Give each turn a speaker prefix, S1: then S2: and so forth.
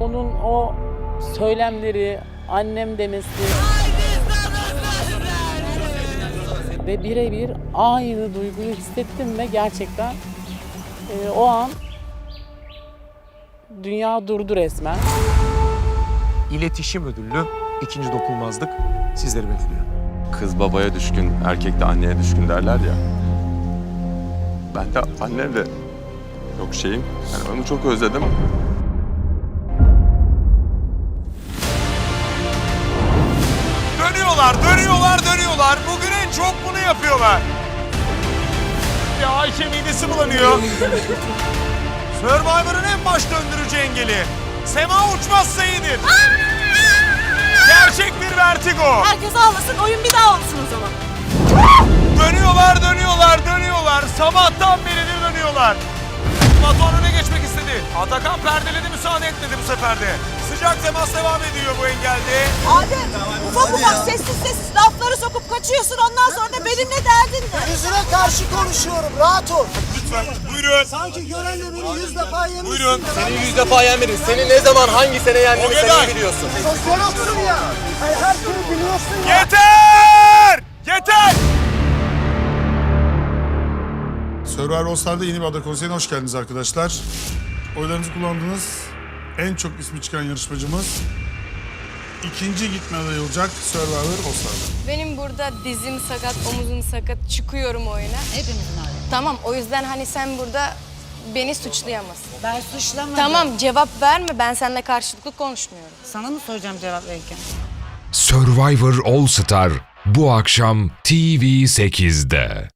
S1: Onun o söylemleri, annem demesi ve birebir aynı duyguyu hissettim ve gerçekten e, o an dünya durdu resmen.
S2: İletişim ödüllü ikinci dokunmazlık sizleri bekliyor.
S3: Kız babaya düşkün, erkek de anneye düşkün derler ya. Ben de annemle çok şeyim. Yani onu çok özledim.
S4: Dönüyorlar, dönüyorlar, dönüyorlar. Bugün en çok bunu yapıyorlar. Ya Ayşe midesi bulanıyor. Survivor'ın en baş döndürücü engeli. Sema uçmazsa iyidir. Gerçek bir vertigo.
S5: Herkes ağlasın, oyun bir daha olsun o zaman.
S4: Dönüyorlar, dönüyorlar, dönüyorlar. Sabahtan beridir dönüyorlar. Batuhan öne geçmek istedi. Atakan perdeledi, müsaade etmedi bu sefer de. Sıcak temas devam ediyor bu engelde.
S5: Adem, ufak ufak sessiz sessiz lafları sokup kaçıyorsun ondan sonra da benimle derdin ne?
S6: Yüzüne karşı konuşuyorum. Rahat ol.
S4: Lütfen, buyurun.
S6: Sanki görenle beni yüz defa yemişsin.
S4: Buyurun.
S2: Seni yüz defa yenmedin. Seni ne zaman hangi sene yendiğimi sen iyi biliyorsun.
S6: Sosyologsun ya. Hayır, her şeyi biliyorsun ya.
S4: Yeter! Yeter!
S7: Survivor All Star'da yeni bir aday konseyine hoş geldiniz arkadaşlar. Oylarınızı kullandığınız en çok ismi çıkan yarışmacımız ikinci gitme adayı olacak Survivor All Star'da.
S8: Benim burada dizim sakat, omuzum sakat, çıkıyorum oyuna.
S9: Hepimizin öyle.
S8: Tamam, o yüzden hani sen burada beni suçlayamazsın.
S9: Ben suçlamadım.
S8: Tamam, cevap verme. Ben seninle karşılıklı konuşmuyorum.
S9: Sana mı soracağım cevap verirken?
S10: Survivor All Star bu akşam TV8'de.